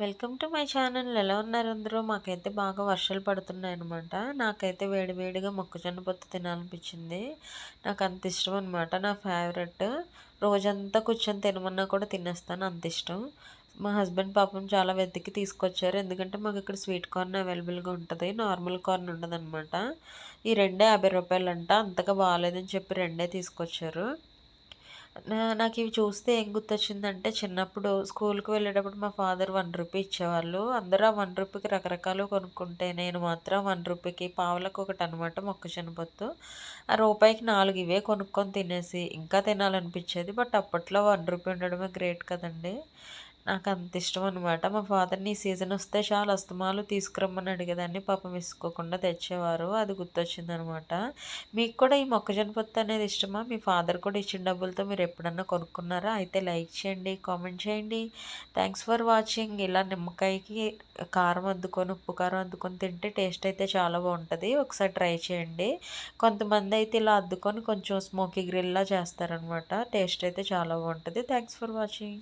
Welcome to my channel. ఎలా ఉన్నారు అందరూ? మాకైతే బాగా వర్షాలు పడుతున్నాయి అనమాట నాకైతే వేడి వేడిగా మొక్కజొన్న పొత్తు తినాలనిపించింది. నాకు అంత ఇష్టం అనమాట నా ఫేవరెట్ రోజంతా కూర్చొని తినమన్నా కూడా తినేస్తాను. అంత ఇష్టం. మా హస్బెండ్ పాపం చాలా వెతికి తీసుకొచ్చారు. ఎందుకంటే మాకు ఇక్కడ స్వీట్ కార్న్ అవైలబుల్గా ఉంటుంది. నార్మల్ కార్న్ ఉండదు అనమాట ఈ రెండే యాభై రూపాయలు అంట అంతగా బాగాలేదని చెప్పి రెండే తీసుకొచ్చారు. నాకు ఇవి చూస్తే ఏం గుర్తొచ్చిందంటే చిన్నప్పుడు స్కూల్కి వెళ్ళేటప్పుడు మా ఫాదర్ వన్ రూపీ ఇచ్చేవాళ్ళు. అందరూ ఆ వన్ రూపీకి రకరకాలు కొనుక్కుంటే నేను మాత్రం వన్ రూపీకి పావులకు ఒకటి అనమాట మొక్కజొన్న పొత్తు. ఆ రూపాయికి నాలుగు ఇవే కొనుక్కొని తినేసి ఇంకా తినాలనిపించేది. బట్ అప్పట్లో వన్ రూపీ ఉండడమే గ్రేట్ కదండి. నాకు అంత ఇష్టం అనమాట మా ఫాదర్ని ఈ సీజన్ వస్తే చాలా అస్తమాలు తీసుకురమ్మని అడిగేదాన్ని. పాపం విసుకోకుండా తెచ్చేవారు. అది గుర్తొచ్చిందనమాట మీకు కూడా ఈ మొక్కజొన్న పొత్తు అనేది ఇష్టమా? మీ ఫాదర్ కూడా ఇచ్చిన డబ్బులతో మీరు ఎప్పుడన్నా కొనుక్కున్నారా? అయితే లైక్ చేయండి కామెంట్ చేయండి. థ్యాంక్స్ ఫర్ వాచింగ్ ఇలా నిమ్మకాయకి కారం అద్దుకొని ఉప్పు కారం అద్దుకొని తింటే టేస్ట్ అయితే చాలా బాగుంటుంది. ఒకసారి ట్రై చేయండి. కొంతమంది అయితే ఇలా అద్దుకొని కొంచెం స్మోకీ గ్రిల్లా చేస్తారనమాట టేస్ట్ అయితే చాలా బాగుంటుంది. Thanks for watching